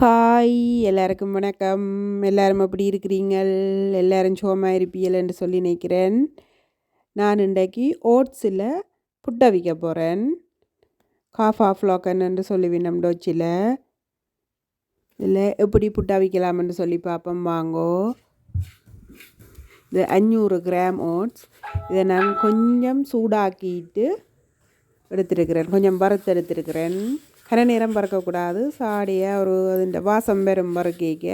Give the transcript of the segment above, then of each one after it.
Hi எல்லாருக்கும் வணக்கம். எல்லாரும் எப்படி இருக்கிறீங்கள் எல்லாரும் சோமா இருப்பீங்கள் என்று சொல்லி நினைக்கிறேன். நான் இன்றைக்கு ஓட்ஸில் புட்டை வைக்க போகிறேன். காஃபா ஃப்ளாக்கன் என்று சொல்லுவேன் நம் டோச்சில். இதில் எப்படி புட்டா வைக்கலாம்னு சொல்லி பார்ப்போம். வாங்கோ. இது அஞ்சூறு கிராம் ஓட்ஸ். இதை நான் கொஞ்சம் சூடாக்கிட்டு எடுத்துருக்கிறேன். கொஞ்சம் வறுத்து எடுத்துருக்கிறேன். கரை நேரம் பறக்கக்கூடாது சாடியாக ஒரு അതിൻ്റെ வாசம் வரும் பறக்கிக்க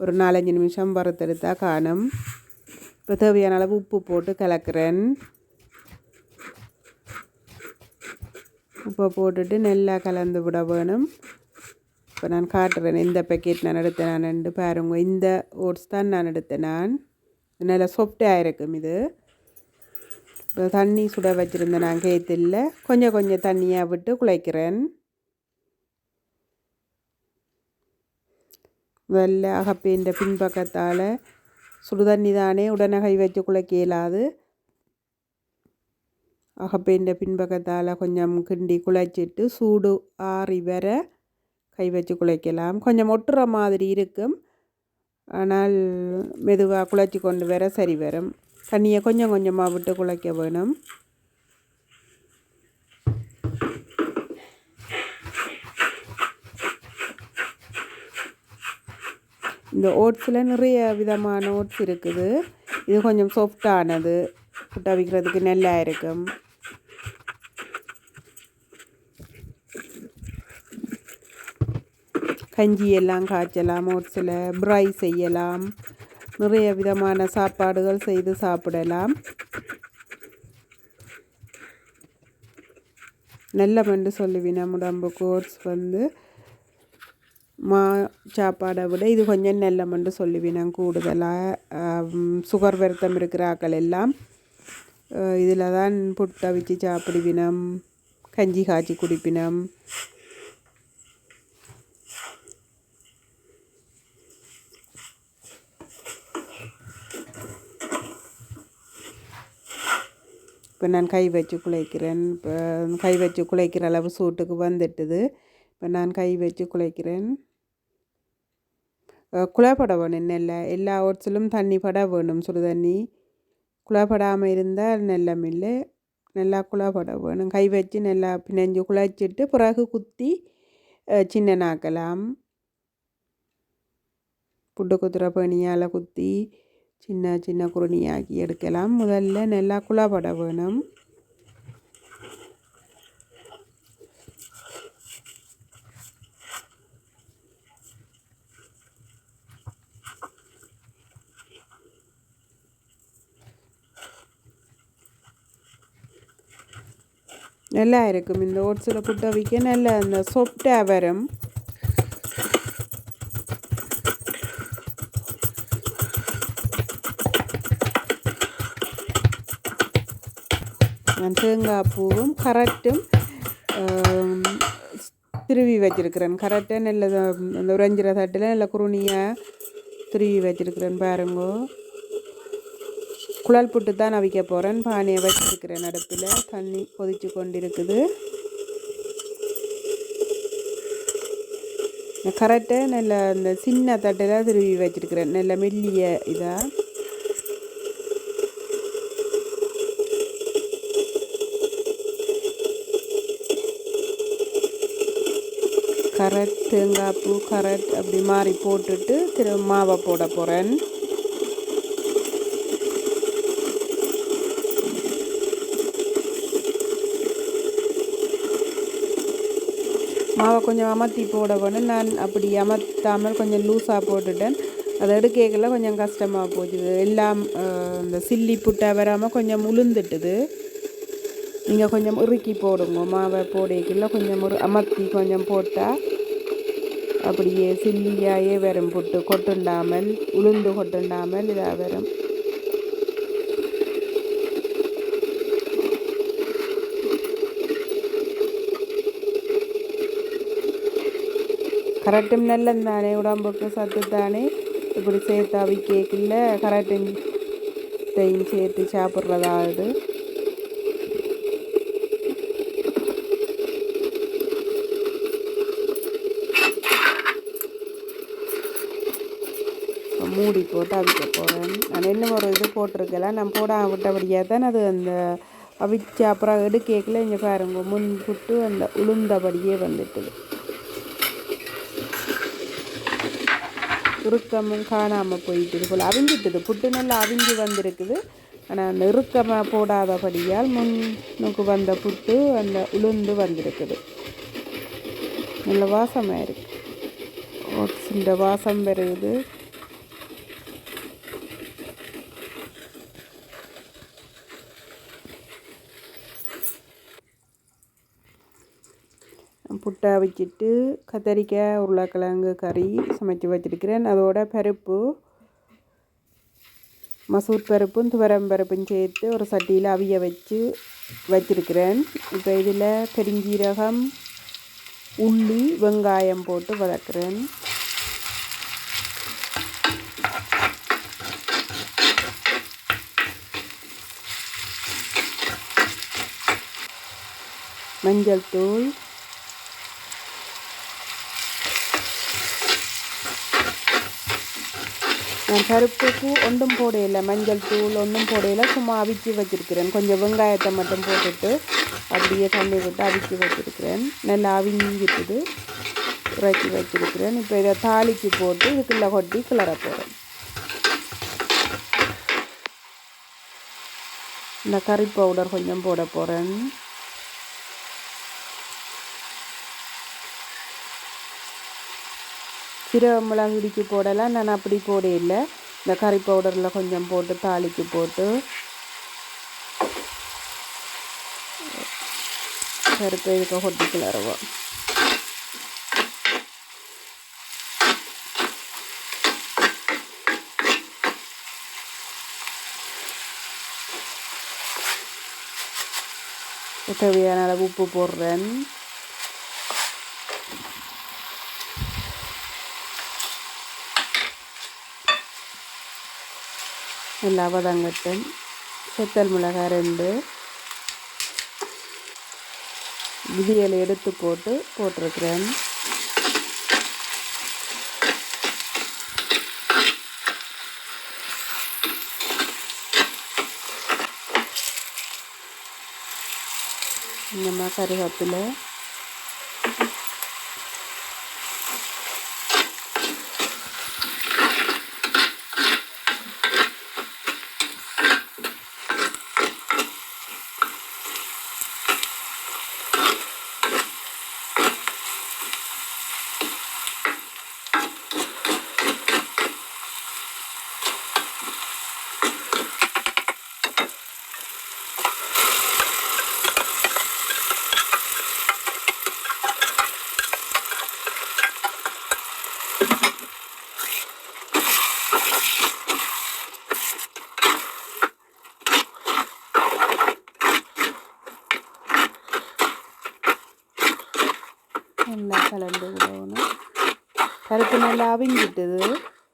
ஒரு நாலஞ்சு நிமிஷம் வறுத்தெடுத்தால் காணும் இப்போ தேவையான அளவு உப்பு போட்டு கலக்கிறேன் உப்பை போட்டுட்டு நல்லா கலந்து விட வேணும் இப்போ நான் காட்டுறேன் இந்த பேக்கெட் நான் எடுத்தேன் நான் ரெண்டு பாருங்க இந்த ஓட்ஸ் தான் நான் எடுத்தேன் நான் நல்லா சொப்டாக இருக்கும் இது இப்போ தண்ணி சுட வச்சுருந்தேன் நான் கேத்தில் கொஞ்சம் கொஞ்சம் தண்ணியாக விட்டு குழைக்கிறேன் வெள்ளை அகப்பேன்ற பின்பக்கத்தால் சுடுதண்ணி தானே உடனே கை வச்சு குழைக்க இயலாது. அகப்பேன்ற பின்பக்கத்தால் கொஞ்சம் கிண்டி குழைச்சிட்டு சூடு ஆறி வர கை வச்சு குழைக்கலாம் கொஞ்சம் ஒட்டுற மாதிரி இருக்கும். ஆனால் மெதுவாக குழைச்சி கொண்டு வர சரி வரும். தண்ணியை கொஞ்சம் கொஞ்சமாக விட்டு குழைக்க வேணும். இந்த ஓட்ஸில் நிறைய விதமான ஓட்ஸ் இருக்குது. இது கொஞ்சம் சாஃப்டானது புட்டா வைக்கிறதுக்கு நல்லா இருக்கும். கஞ்சி எல்லாம் காய்ச்சலாம் ஓட்ஸில் ப்ரை செய்யலாம். நிறைய விதமான சாப்பாடுகள் செய்து சாப்பிடலாம். நல்ல மண்டு நம்ம உடம்புக்கு ஓட்ஸ் வந்து. மா சாப்பாடை விட இது கொஞ்சம் நல்லமென்று சொல்லுவினேன் கூடுதலாக சுகர் வருத்தம் இருக்கிற ஆக்கள் எல்லாம் இதில் தான் புட்டை வச்சு சாப்பிடுவினம் கஞ்சி காய்ச்சி குடிப்பினம். இப்போ நான் கை வச்சு குழைக்கிறேன் இப்போ கை வச்சு குழைக்கிற அளவு சூட்டுக்கு வந்துட்டுது. இப்போ நான் கை வச்சு குழைக்கிறேன் குழப்பட வேணும் நெல்லை. எல்லா ஓட்ஸிலும் தண்ணி பட வேணும் சுடு தண்ணி குழப்படாமல் இருந்தால் நெல்லம் மில்லு நல்லா குழப்பட வேணும் கை வச்சு நல்லா பிணைஞ்சு குழச்சிட்டு பிறகு குத்தி சின்னனாக்கலாம். புட்டு குத்துற பணியால் குத்தி சின்ன சின்ன குருணியாக்கி எடுக்கலாம். முதல்ல நல்லா குழப்பட வேணும் நல்லா இருக்கும் இந்த ஓட்ஸில் புட்ட வைக்க நல்ல அந்த சொப்டாக வரும் தேங்காய் பூவும் கரெக்டும் திருவி வச்சிருக்கிறேன் கரெக்டாக நல்ல அந்த உறைஞ்சிற தட்டில் நல்ல குருணியாக திருவி வச்சிருக்கிறேன் பாருங்கோ குழல் புட்டு தான் அவிக்க போகிறேன் பானையை வச்சுருக்கிறேன் நடுப்பில் தண்ணி கொதித்து கொண்டிருக்குது. கரெக்டாக நல்ல இந்த சின்ன தட்டில் திருவி வச்சிருக்கிறேன். நல்ல மெல்லிய இதாக கரட் தேங்காய் பூ கரட் அப்படி மாறி போட்டுட்டு திரு மாவை போட போகிறேன் மாவை கொஞ்சம் அமர்த்தி போட வேணும் நான் அப்படி அமர்த்தாமல் கொஞ்சம் லூஸாக போட்டுட்டேன். அதை எடுக்கல கொஞ்சம் கஷ்டமாக போச்சு எல்லாம் இந்த சில்லி புட்டை வராமல் கொஞ்சம் உளுந்துட்டுது. நீங்கள் கொஞ்சம் உருக்கி போடுங்க. மாவை போடையில கொஞ்சம் ஒரு அமர்த்தி கொஞ்சம் போட்டால் அப்படியே சில்லியாயே வரும் புட்டு. கொட்டுண்டாமல் உளுந்து கொட்டுண்டாமல் இதாக வரும். கரெக்டும் நல்லது தானே உடம்புக்கு சத்து தானே இப்படி சேர்த்து அவி கேக்கில் கரெக்டையும் சேர்த்து சாப்பிட்றதாவது. மூடி போட்டு அவிக்க போகிறேன் நான் என்ன ஒரு இது போட்டிருக்கலாம் நான் போட விட்டபடியாக தான் அது அந்த அவிச்சு அப்புறம் எடுக்கல இங்கே பாருங்க முன் புட்டு அந்த உளுந்தபடியே வந்துட்டுது. இறுக்கமும் காணாமல் போயிட்டு போல் அவிஞ்சிட்டது. புட்டு நல்லா அவிஞ்சு வந்திருக்குது. ஆனால் அந்த இறுக்கமாக போடாதபடியால் முன்னுக்கு வந்த புட்டு அந்த உளுந்து வந்திருக்குது. நல்ல வாசமாக இருக்குது ஓட்ஸுன்ற வாசம் வருது முட்டை வச்சுட்டு கத்தரிக்காய் உருளைக்கிழங்கு கறி சமைச்சு வச்சுருக்கிறேன். அதோட பருப்பு மசூர் பருப்பும் துவரம் பருப்பும் சேர்த்து ஒரு சட்டியில் அவிய வச்சு வச்சுருக்கிறேன். இப்போ இதில் பெருஞ்சீரகம் உள்ளி வெங்காயம் போட்டு வதக்குறேன். மஞ்சள் தூள் நான் பருப்புக்கு ஒன்றும் போடையில் மஞ்சள் தூள் ஒன்றும் போடையில் சும்மா அவிச்சு வச்சுருக்கிறேன். கொஞ்சம் வெங்காயத்தை மட்டும் போட்டுட்டு அப்படியே தண்ணி விட்டு அவிச்சு வச்சுருக்கிறேன். நல்லா அவிஞ்சிட்டுது இறக்கி வச்சுருக்கிறேன். இப்போ இதை தாளிக்கு போட்டு இதுக்குள்ளே கொட்டி கிளற போகிறேன் இந்த கறி பவுடர் கொஞ்சம் போட போகிறேன் சிறு மிளகு இடிக்கு போடலாம் நான் அப்படி போட இல்லை. இந்த கறி பவுடரில் கொஞ்சம் போட்டு தாளிக்கு போட்டு கருப்பை இதுக்கு கொட்டி கிளறுவோம். தேவையான அளவு உப்பு போடுறேன். லவதங்கட்டும் வதங்கட்டும் செத்தல் மிளகாய் ரெண்டு விதியலை எடுத்து போட்டு போட்டிருக்கிறேன். இந்த மாதிரி கருவேப்பிலை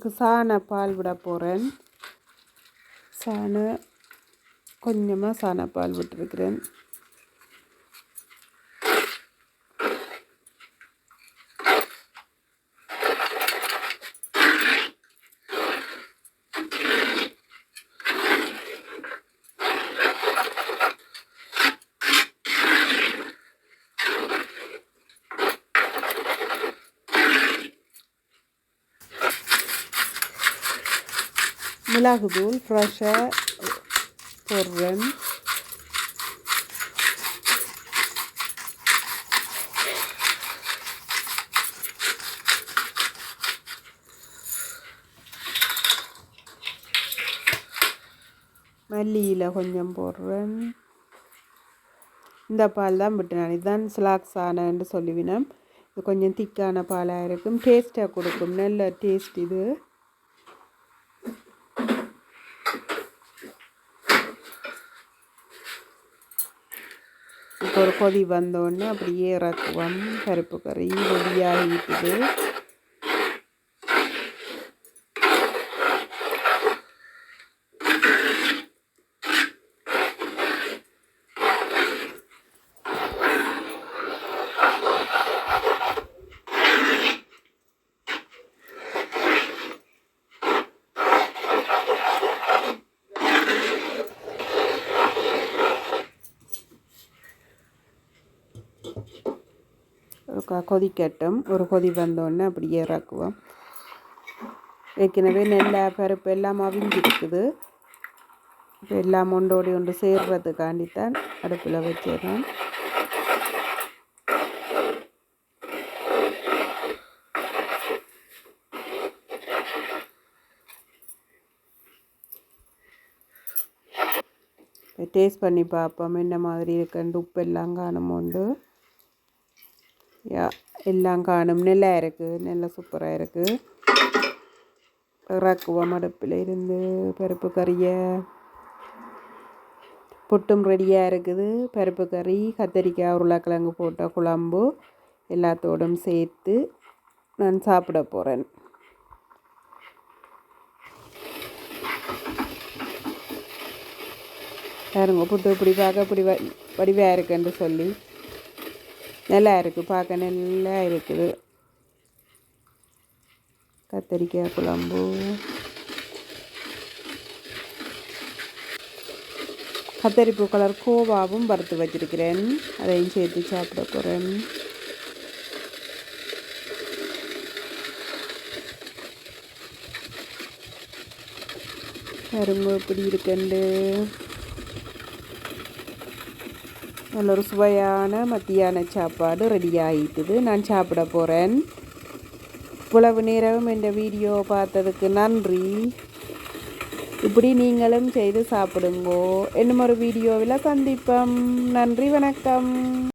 இதுக்கு சாண பால் விட போகிறேன் சாண கொஞ்சமாக சாணப்பால் விட்டுருக்கிறேன். மிளகுதூள் ஃப்ரெஷ்ஷாக போடுறேன் மல்லியில் கொஞ்சம் போடுறேன் இந்த பால் தான் விட்டு இதுதான் ஸ்லாக்ஸ் ஆனன்னு சொல்லுவினேன் இது கொஞ்சம் திக்கான பாலாக இருக்கும். டேஸ்ட்டாக கொடுக்கும். நல்ல டேஸ்ட் இது. இப்போ ஒரு கொதி வந்தோடனே அப்படியே இறக்குவோம். பருப்பு கறி ரெடியாகிட்டுது க- கொதிக்கட்டும் ஒரு கொதி வந்தோடனே அப்படியே இறக்குவோம். ஏற்கனவே நெல்ல பருப்பு எல்லாம் அவிஞ்சிருக்குது. இப்போ எல்லாம் ஒன்றோடி ஒன்று சேர்றதுக்காண்டித்தான் அடுப்பில் வச்சிடுறேன் டேஸ்ட் பண்ணி பார்ப்போம். என்ன மாதிரி இருக்குன்னு உப்பு எல்லாம் காணுமோண்டு. எல்லாம் காணும் நல்லா இருக்குது நல்லா சூப்பராக இருக்குது இறக்குவோம் அடுப்பில் இருந்து பருப்பு கறியை புட்டும் ரெடியாக இருக்குது பருப்பு கறி கத்தரிக்காய் உருளைக்கிழங்கு போட்ட குழம்பு எல்லாத்தோடும் சேர்த்து நான் சாப்பிட போகிறேன் பாருங்க புட்டு இப்படி பார்க்க இப்படி வடிவாக இருக்குன்னு சொல்லி நல்லா இருக்குது பார்க்க நல்லா இருக்குது கத்தரிக்காய் குழம்பு. கத்தரிப்பு கலர் கோவாவும் வறுத்து வச்சிருக்கிறேன். அதையும் சேர்த்து சாப்பிட போகிறேன் கரும்பு எப்படி இருக்குண்டு? நல்ல ஒரு சுவையான மத்தியான சாப்பாடு ரெடி ஆகிட்டுது நான் சாப்பிட போகிறேன் இவ்வளவு நேரம் இந்த வீடியோ பார்த்ததுக்கு நன்றி. இப்படி நீங்களும் செய்து சாப்பிடுங்கோ. இன்னும் ஒரு வீடியோவில் சந்திப்போம். நன்றி வணக்கம்.